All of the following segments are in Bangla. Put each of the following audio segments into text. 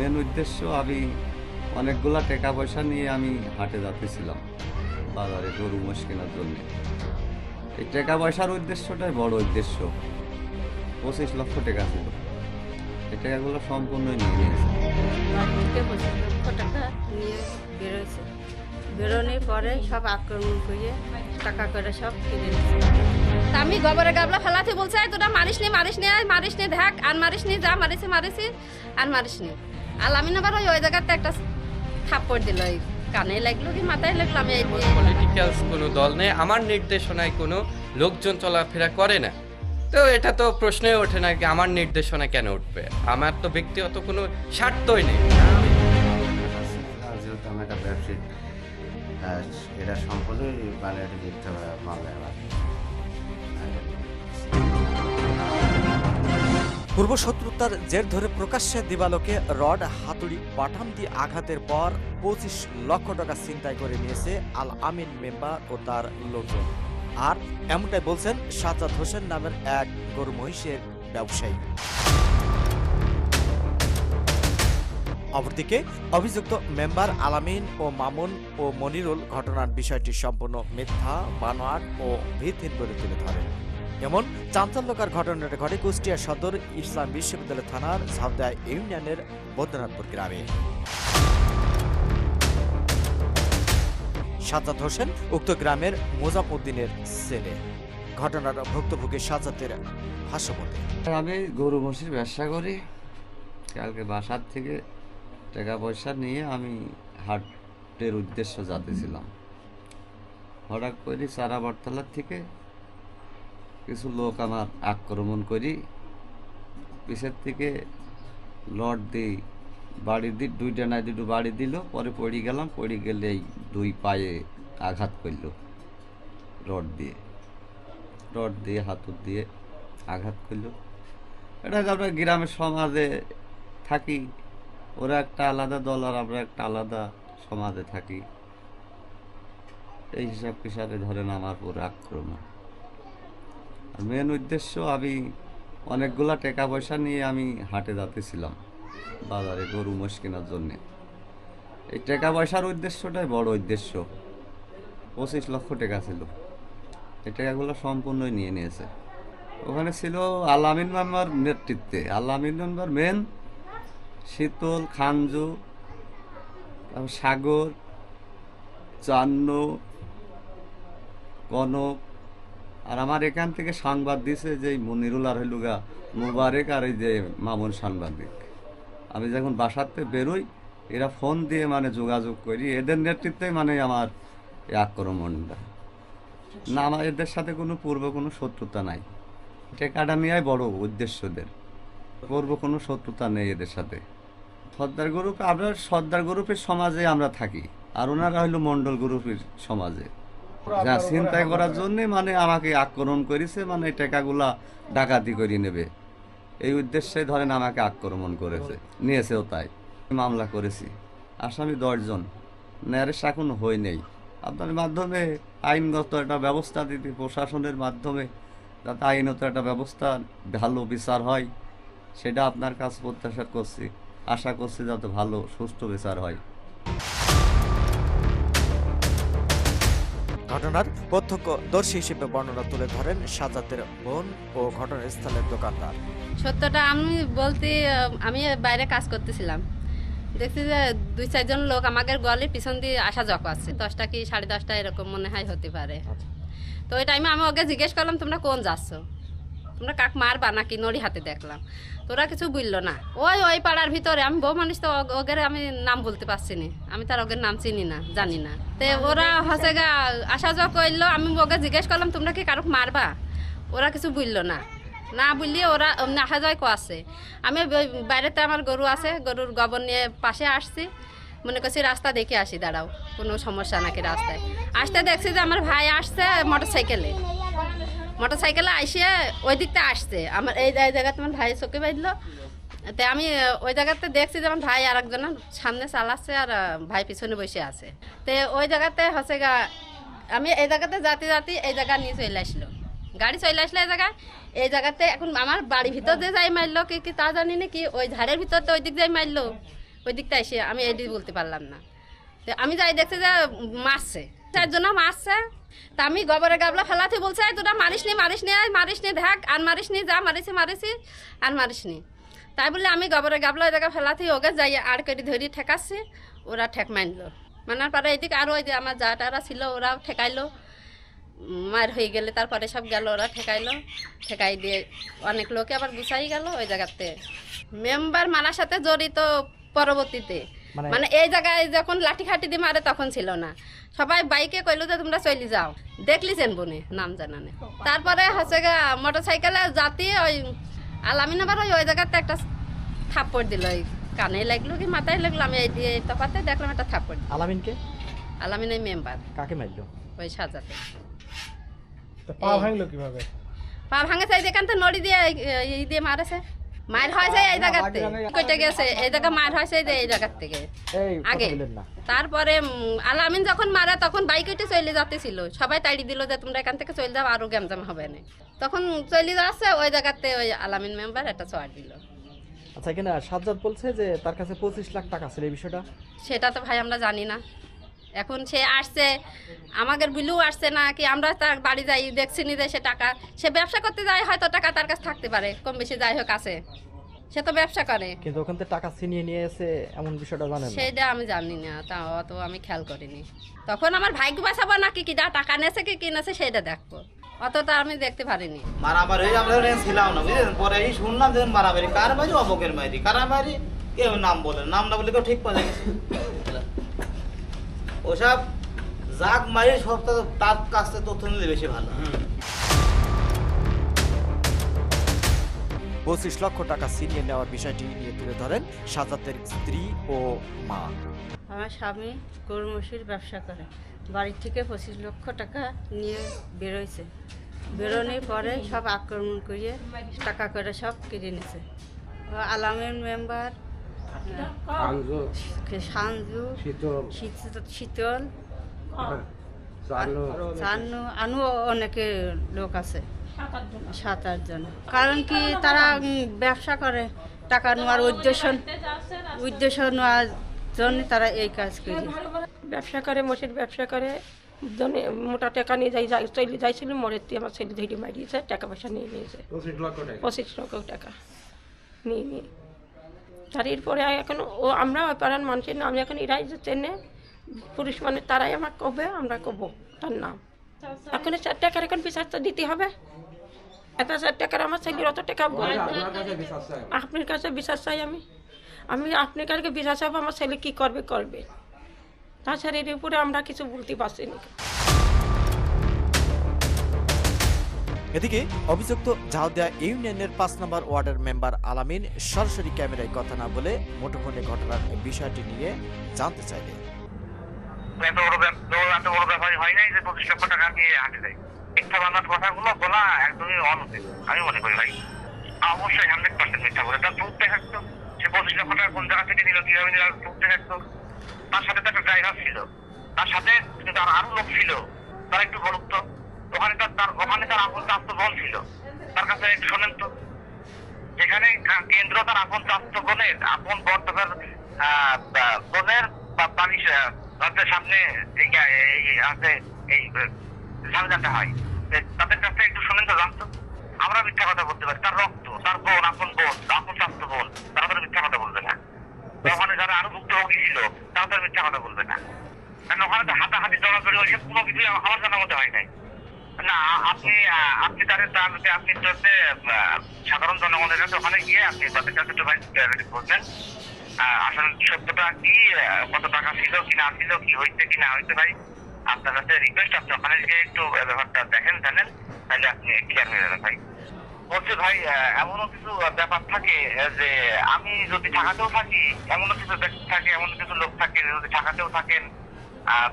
মেন উদ্দেশ্য আমি অনেকগুলা টাকা পয়সা নিয়ে আমি হাটে যাতেছিলাম বাজারে গরু মোষ কেনার জন্য। এই টাকা পয়সার উদ্দেশ্যটাই বড় উদ্দেশ্য। পঁচিশ লক্ষ টাকা ছিল। এই টাকাগুলো সম্পূর্ণই নিয়ে নিয়েছে। বেরোয়েছে। বেরোনোর পরে সব আক্রমণ করে টাকা করে সব কিনে আমি গোবরে গাবলা ফেলাতে বলছে তোরা মারিস নি মারিস নি আর মারিস নি দেখ আর মারিস নি যা মারিছে মারিছি আর মারিস নি। আর আমি আবার ওই ওই জায়গাতে একটা থাপ্পড় দিল ওই কানে লাগল কি মাথায় লাগল আমি পলিটিক্যালস কোনো দল নেই। আমার নির্দেশনায় কোনো লোকজন চলাফেরা করে না। তো এটা তো প্রশ্নই ওঠে না কি আমার নির্দেশনা কেন উঠবে? আমার তো ব্যক্তিগত কোনো স্বার্থই নেই। যেহেতু আমি একটা ব্যবসায়িক এটা সম্পূর্ণই মানে একটা মিথ্যা মামলা আমার পূর্ব শত্রুতার জের ধরে প্রকাশ্যে দিবালোকে রড, হাতুড়ি পাঠাম দিয়ে আঘাতের পর পঁচিশ লক্ষ টাকা ছিনতাই করে নিয়েছে আল আমিন মেম্বার ও তার লোকজন। আর এমনটাই বলছেন সাজ্জাদ হোসেন নামের এক গরু মহিষের ব্যবসায়ী। অপরদিকে অভিযুক্ত মেম্বার আলামিন ও মামুন ও মনিরুল ঘটনার বিষয়টি সম্পূর্ণ মিথ্যা, বানোয়াট ও ভিত্তিহীন করে তুলে ধরেন। এমন চাঞ্চল্যকর ঘটনাটি ঘটে কুষ্টিয়া সদর ইসলাম বিশ্ববিদ্যালয় থানার ঝাবদা ইউনিয়নের বৈদ্যনাথপুর গ্রামে। সাজ্জাদ হোসেন উক্ত গ্রামের মোজামউদ্দিনের ছেলে। ঘটনার ভুক্তভোগী সাজ্জাদের ভাষ্যমতে আমি গরু মহিষের ব্যবসা করি। কালকে বাসার থেকে টাকা পয়সা নিয়ে আমি হাটের উদ্দেশ্য যাতেছিলাম। হঠাৎ করে সারা বটতলার থেকে কিছু লোক আমার আক্রমণ করি। পিছের থেকে লট দিই। বাড়ি দি, দুইটা নাই দুটো বাড়ি দিল, পরে পড়ে গেলাম, পড়ে গেলেই দুই পায়ে আঘাত করল রড দিয়ে। রড দিয়ে, হাতুর দিয়ে আঘাত করল। এটা আমরা গ্রামের সমাজে থাকি। ওরা একটা আলাদা দল আর আমরা একটা আলাদা সমাজে থাকি। এই হিসাব হিসাবে ধরেন আমার পুরো আক্রমণ। মেন উদ্দেশ্য আমি অনেকগুলা টাকা পয়সা নিয়ে আমি হাটে যাতেছিলাম বাজারে গরু মোষ কেনার জন্যে। এই টাকা পয়সার উদ্দেশ্যটাই বড় উদ্দেশ্য। পঁচিশ লক্ষ টাকা ছিল। এই টাকাগুলো সম্পূর্ণই নিয়ে নিয়েছে। ওখানে ছিল আলামিন মেম্বার নেতৃত্বে। আলামিন মেম্বার মেন শীতল, খানজু, তারপর সাগর, চান্ন, কনক আর আমার এখান থেকে সংবাদ দিছে যে মনিরুল আর হইলুগা মুবারেক আর এই যে মামুন সাংবাদিক। আমি যখন বাসাতে বেরোই, এরা ফোন দিয়ে মানে যোগাযোগ করি। এদের নেতৃত্বে মানে আমার এই আক্রমণটা। না, আমার এদের সাথে কোনো পূর্ব কোনো শত্রুতা নাই। নেওয়াই বড় উদ্দেশ্যদের পূর্ব কোনো শত্রুতা নেই এদের সাথে। সর্দার গ্রুপ, আমরা সর্দার গ্রুপের সমাজে আমরা থাকি। আর ওনারা হইল মন্ডল গ্রুপের সমাজে। যা চিন্তাই করার জন্যে মানে আমাকে আক্রমণ করেছে মানে এই টাকাগুলা ডাকাতি করে নেবে। এই উদ্দেশ্যে ধরেন আমাকে আক্রমণ করেছে, নিয়েছেও তাই। মামলা করেছি। আসামি দশজন। ন্যারেস এখন হই নেই। আপনার মাধ্যমে আইনগত একটা ব্যবস্থা দিতে, প্রশাসনের মাধ্যমে যাতে আইনত একটা ব্যবস্থা, ভালো বিচার হয়, সেটা আপনার কাছে প্রত্যাশা করছি। আশা করছি যাতে ভালো, সুষ্ঠু বিচার হয়। ঘটনার প্রত্যক্ষদর্শী হিসেবে বর্ণনা তুলে ধরেন সাজাতের বোন ও ঘটনাস্থলের দোকানদার। সত্যটা আমি বলতে আমি বাইরে কাজ করতেছিলাম। দেখছি যে দুই চারজন লোক আমাদের গলে পিছন দিয়ে আসা যক আছে দশটা কি সাড়ে দশটা এরকম মনে হয় হতে পারে। তো ওই টাইমে আমি ওকে জিজ্ঞেস করলাম তোমরা কোন যাচ্ছ? তোমরা কাক মারবা নাকি? নড়ি হাতে দেখলাম। তোরা কিছু বুঝলো না। ওই ওই পাড়ার ভিতরে আমি বউ মানুষ তো ওগের আমি নাম বলতে পারছি না। আমি তার ওগের নাম চিনি না জানি না। তে ওরা হসে গা আসা যাওয়া করল আমি ওকে জিজ্ঞেস করলাম তোমরা কি কারোক মারবা? ওরা কিছু বুঝলো না। না বুঝলি ওরা আসা যায় আছে। আমি বাইরেতে আমার গরু আছে গরুর গোবর নিয়ে পাশে আসছি। মনে করছি রাস্তা দেখে আসি দাঁড়াও। কোনো সমস্যা নাকি রাস্তায়। আসতে দেখছি যে আমার ভাই আসছে মোটর সাইকেলে মোটর সাইকেলে আসে ওই দিকটা আসছে। আমার এই জায়গাতে আমার ভাই চোখে বাঁধলো। তে আমি ওই জায়গাতে দেখছি যে আমার ভাই আর একজন সামনে চালাচ্ছে আর ভাই পিছনে বসে আছে। তে ওই জায়গাতে হচ্ছে গা, আমি এই জায়গাতে যাতে যাতে এই জায়গা নিয়ে চলে আসলো। গাড়ি চলে আসলো এই জায়গায়। এই জায়গাতে এখন আমার বাড়ির ভিতর দিয়ে যাই মারলো, কি কি তা জানি না কি, ওই ঝাড়ের ভিতর তো ওই দিক যাই মারলো। ওই দিকটা এসে আমি দিক বলতে পারলাম না। আমি যাই দেখতে যে মারছে। চারজন মারছে। তা আমি গোবরের গাবলা ফেলাতে বলছে, "এই তোরা মারিস নি মারিস নি মারিস নি, দেখ, আর মারিস নি, যা মারিছি মারিছি, আর মারিস নি। তাই বলে আমি গোবরের গাবলা ওই জায়গা ফেলাতে ওকে যাই, আর কেটে ধরি ঠেকাচ্ছি, ওরা ঠেক মানলো মানার পরে এদিকে আরও ওই যে আমার যা টারা ছিল, ওরাও ঠেকাইলো। মার হয়ে গেলে তারপরে সব গেল, ওরা ঠেকাইলো। ঠেকাই দিয়ে অনেক লোকে আবার গুছাই গেল ওই জায়গাতে। মেম্বার মারার সাথে জড়িত পরবর্তীতে। মানে- মানে এই জায়গায় যখন লাঠি খাটি দিয়ে মারে তখন ছিল না। সবাই বাইকে কইলো যে তোমরা চলে যাও। দেখলি দেখলিছেন বনে নাম জানা নেই। তারপরে হচ্ছে গা মোটর সাইকেলে জাতি ওই আলামিন আবার ওই ওই জায়গাতে একটা থাপ্পড় দিল ওই কানে লাগল কি মাথায় লাগল আমি এই দিয়ে তফাতে দেখলাম একটা থাপ্পড়। আলামিনকে আলামিন এই মেম্বার। কাকে মারলো ওই সাজাতে। পা ভাঙলো কীভাবে? পা ভাঙে চাই যেখান থেকে নড়ি দিয়ে ই দিয়ে মারেছে। মার হয়েছে এই জায়গাতে কইতে গেছে? এই জায়গা মার হয়েছে এই যে জায়গার থেকে। আগে। তারপরে আলামিন যখন মারে তখন বাইক উঠে চলে যাতেছিল সবাই তাড়ি দিল যে তোমরা এখান থেকে চলে যাও আরও গ্যামজাম হবে না। তখন চলে যাচ্ছে ওই জায়গাতে ওই আলামিন মেম্বার একটা চড় দিল। আচ্ছা এখানে সাজ্জাদ বলছে যে তার কাছে পঁচিশ লাখ টাকা ছিল এই বিষয়টা? সেটা তো ভাই আমরা জানি না। এখন সে আসছে আমাদের বিলু আসছে না কি আমরা তার বাড়ি যাই দেখছি নি যে সে টাকা। সে ব্যবসা করতে যায় হয়তো টাকা তার কাছে থাকতে পারে কম বেশি যাই হোক আছে। সে তো ব্যবসা করে। কিন্তু ওখান থেকে টাকা ছিনিয়ে নিয়ে এসে এমন বিষয়টা জানেন না। সেইটা আমি জানি না তা অত আমি খেয়াল করিনি। তখন আমার ভাগ্য বাঁচাবো নাকি কি যা টাকা নেছে কি কিনেছে সেটা দেখব। অতটা আমি দেখতে পারিনি। মারামারি হয়ে আমরা ছিলাম না বুঝলেন? পরে এই শুনলাম যখন মারামারি। কার মারি? অমকের মারি। কারা মারি? কেউ নাম বলে নাম না বলে কেউ ঠিক পাওয়া গেছে ওসব যাক মারি সব তার কাছ থেকে তথ্য নিলে বেশি ভালো। পঁচিশ লক্ষ টাকা ছিনিয়ে নেওয়ার বিষয়টি নিয়ে তুলে ধরেন সাজাতের স্ত্রী ও মা। আমার স্বামী গরু মসির ব্যবসা করে। বাড়ির থেকে পঁচিশ লক্ষ টাকা নিয়ে বেরোইছে। বেরোনোর পরে সব আক্রমণ করিয়ে টাকা করে সব কেড়ে নিছে। আলামের মেম্বার শীতল। চান্নু আনু অনেকে লোক আছে। সাত আট জন। কারণ কি তারা ব্যবসা করে টাকা নেওয়ার উদ্দেশ্য উদ্দেশ্য নেওয়ার জন্য তারা এই কাজ করে। ব্যবসা করে মোষের ব্যবসা করে। জনে মোটা টাকা নিয়ে যাই যাই চলে যাইছিল দিয়ে আমার ছেলে ধৈর্য মারিয়েছে টাকা পয়সা নিয়ে নিয়েছে। পঁচিশ লক্ষ টাকা। নিয়ে নিয়ে। তার এরপরে এখন ও আমরা পাড়ার মানুষের নাম এখন এরাই যে চেনে। পুরুষ মানে তারাই আমার কবে আমরা কব তার নাম। এখন চার টাকার এখন বিচারটা দিতে হবে। এত চার টাকার আমার ছেলের অত টাকা আপনার কাছে বিশ্বাস চাই আমি। আমি আপনার কাছে বিশ্বাস চাইব আমার ছেলে কী করবে করবে। তাছাড়া এর উপরে আমরা কিছু বলতে পারছি না। এদিকে অভিযুক্ত ঝাউদিয়া ইউনিয়নের পাঁচ নম্বর ওয়ার্ডের মেম্বার আলামিন সরাসরি ক্যামেরায় কথা না বলে মুঠোফোনে ঘটনার বিষয়টি নিয়ে জানতে বড় ব্যাপারই হয় নাই যে নিয়ে হাঁটে বলা একদমই আমি মনে অবশ্যই তার সে তার সাথে তো একটা ড্রাইভার ছিল। তার সাথে তার আরও লোক ছিল। তারা একটু বলুক তো। ওখানে তার তার ওখানে তার আপন চাস্ত বোন ছিল। তার কাছে একটু শোনেন তো। যেখানে কেন্দ্র তার আপন চাস্ত বোনের আপন বর্তমান বোনের তাদের সামনে আছে এই ঝামেলাটা হয়। তাদের কাছ থেকে একটু শোনেন তো জানতো আমরা মিথ্যা কথা বলতে পারি। তার রক্ত তার বোন আপন বোন আপন চাস্ত বোন তারা তো মিথ্যা কথা বলবে না। ওখানে যারা আরও ভুক্তভোগী ছিল তারা তো আর মিথ্যা কথা বলবে না। কারণ ওখানে তো হাতাহাতি জড়াজড়ি হয়েছে কোনো কিছুই আমার আমার জানার মধ্যে হয় নাই। না আপনি আপনি তাদের তাদেরকে আপনি হচ্ছে, সাধারণ জনগণের কাছে ওখানে গিয়ে আপনি তাদের কাছে একটু ভাই বলবেন আসলে সত্যটা কি কত টাকা ছিল কি না ছিল কি হয়েছে কি না হয়েছে ভাই? আপনার কাছে রিকোয়েস্ট আপনি ওখানে গিয়ে একটু ব্যাপারটা দেখেন জানেন তাহলে আপনি ক্লিয়ার হয়ে যাবেন ভাই। বলছে ভাই এমনও কিছু ব্যাপার থাকে যে আমি যদি ঢাকাতেও থাকি এমনও কিছু থাকে এমন কিছু লোক থাকে যদি ঢাকাতেও থাকেন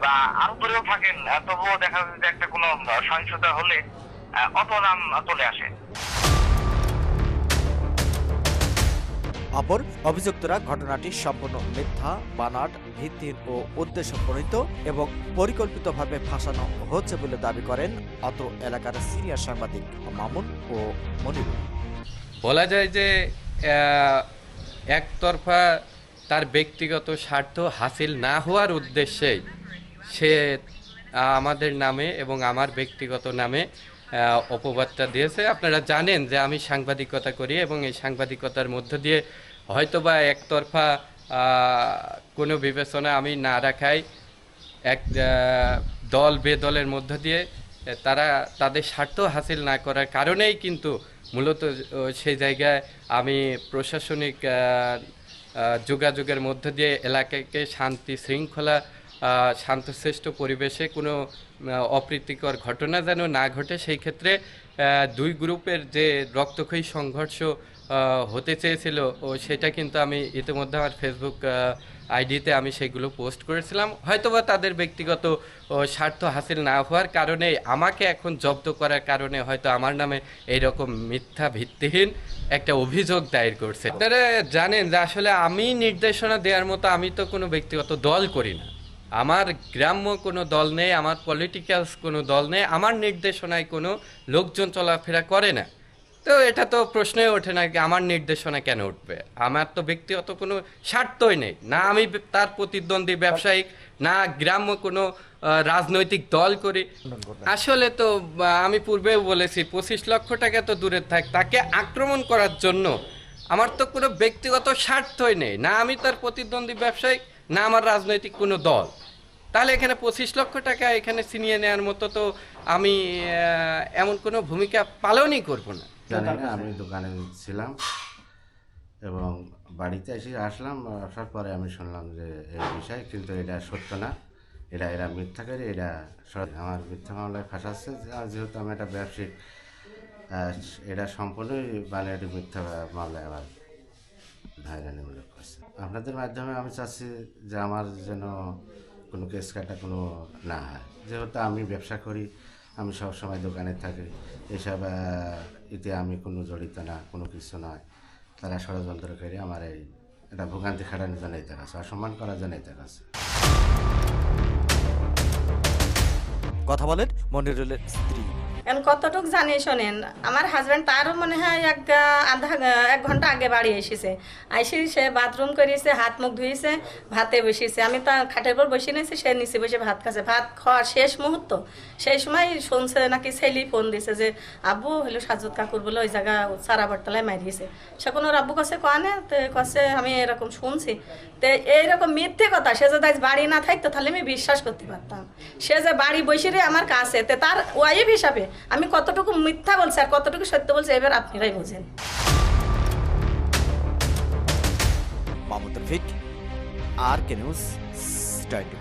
বা আরও দূরেও থাকেন তবুও দেখা যাচ্ছে যে একটা কোনো সহিংসতা হলে অত নাম চলে আসে। অপর অভিযুক্তরা ঘটনাটি সম্পূর্ণ মিথ্যা বানাট ভিত্তিহীন ও উদ্দেশ্যপ্রণীত এবং পরিকল্পিতভাবে ফাঁসানো হচ্ছে বলে দাবি করেন অত এলাকার সিনিয়র সাংবাদিক মামুন ও মনিরুল বলা যায় যে আহ, একতরফা তার ব্যক্তিগত স্বার্থ হাসিল না হওয়ার উদ্দেশ্যেই সে আমাদের নামে এবং আমার ব্যক্তিগত নামে অপবাদটা দিয়েছে। আপনারা জানেন যে আমি সাংবাদিকতা করি এবং এই সাংবাদিকতার মধ্য দিয়ে হয়তোবা একতরফা কোনো বিবেচনা আমি না রাখাই এক দল বেদলের মধ্য দিয়ে তারা তাদের স্বার্থ হাসিল না করার কারণেই কিন্তু মূলত সেই জায়গায় আমি প্রশাসনিক যোগাযোগের মধ্য দিয়ে এলাকাকে শান্তি শৃঙ্খলা শান্তশ্রেষ্ঠ পরিবেশে কোনো অপ্রীতিকর ঘটনা যেন না ঘটে, সেই ক্ষেত্রে দুই গ্রুপের যে রক্তক্ষয়ী সংঘর্ষ হতে চেয়েছিল, ও সেটা কিন্তু আমি ইতিমধ্যে আমার ফেসবুক আইডিতে আমি সেগুলো পোস্ট করেছিলাম। হয়তোবা তাদের ব্যক্তিগত স্বার্থ হাসিল না হওয়ার কারণে আমাকে এখন জব্দ করার কারণে হয়তো আমার নামে এইরকম মিথ্যা ভিত্তিহীন একটা অভিযোগ দায়ের করছে। আপনারা জানেন যে আসলে আমি নির্দেশনা দেওয়ার মতো আমি তো কোনো ব্যক্তিগত দল করি না। আমার গ্রাম্য কোনো দল নেই, আমার পলিটিক্যালস কোনো দল নেই, আমার নির্দেশনায় কোনো লোকজন চলাফেরা করে না। তো এটা তো প্রশ্নই ওঠে না যে আমার নির্দেশনা কেন উঠবে? আমার তো ব্যক্তিগত কোনো স্বার্থই নেই। না আমি তার প্রতিদ্বন্দ্বী ব্যবসায়িক, না গ্রাম্য কোনো রাজনৈতিক দল করি। আসলে তো আমি পূর্বেও বলেছি, পঁচিশ লক্ষ টাকা তো দূরে থাক, তাকে আক্রমণ করার জন্য আমার তো কোনো ব্যক্তিগত স্বার্থই নেই। না আমি তার প্রতিদ্বন্দ্বী ব্যবসায়িক না আমার রাজনৈতিক কোনো দল। তাহলে এখানে পঁচিশ লক্ষ টাকা এখানে ছিনিয়ে নেওয়ার মতো তো আমি এমন কোনো ভূমিকা পালনই করব না। আমি দোকানে ছিলাম এবং বাড়িতে এসে আসলাম, আসার পরে আমি শুনলাম যে এই বিষয়, কিন্তু এটা সত্য না। এরা এরা মিথ্যা করে এরা আমার মিথ্যা মামলায় ফাঁসাচ্ছে যেহেতু আমি একটা ব্যবসায়িক এটা সম্পূর্ণই মানে এটি মিথ্যা মামলায় আবার ভাইরানিমূলক আপনাদের মাধ্যমে আমি চাচ্ছি যে আমার যেন কোনো কেস কাটা কোনো না হয়। যেহেতু আমি ব্যবসা করি, আমি সব সময় দোকানে থাকি, এসব এতে আমি কোনো জড়িত না, কোনো কিছু নয়। তারা ষড়যন্ত্র করে আমার এই এটা ভোগান্তি খাটানোর জন্য এটা কাছে অসম্মান করার জন্য এটা কাছে কথা বলেন মনিরুলের স্ত্রী। এখন কতটুক জানি শোনেন, আমার হাজব্যান্ড তারও মনে হয় এক, আধা, এক ঘণ্টা আগে বাড়ি এসেছে। আইসি সে বাথরুম করিয়েছে, হাত মুখ ধুয়েছে ভাতে বসিয়েছে। আমি তো খাটের পর বসে নিয়েছি সে নিচে বসে ভাত খাচ্ছে। ভাত খাওয়ার শেষ মুহূর্ত, সেই সময় শুনছে নাকি ছেলেই ফোন দিছে যে, আব্বু, হলো সাজুদ কাকুর বলে ওই জায়গা সারা বটতলায় মারিয়েছে সে কোনো আব্বু কাছে কনে তো কাছে আমি এরকম শুনছি। তো এইরকম মিথ্যে কথা, সে যদি বাড়ি না থাকতো, তাহলে আমি বিশ্বাস করতে পারতাম। সে যে বাড়ি বসে রে আমার কাছে, তো তার ওয়াইফ হিসাবে আমি কতটুকু মিথ্যা বলছি আর কতটুকু সত্য বলছি, এবার আপনারাই বোঝেন। Rafiq R K news twenty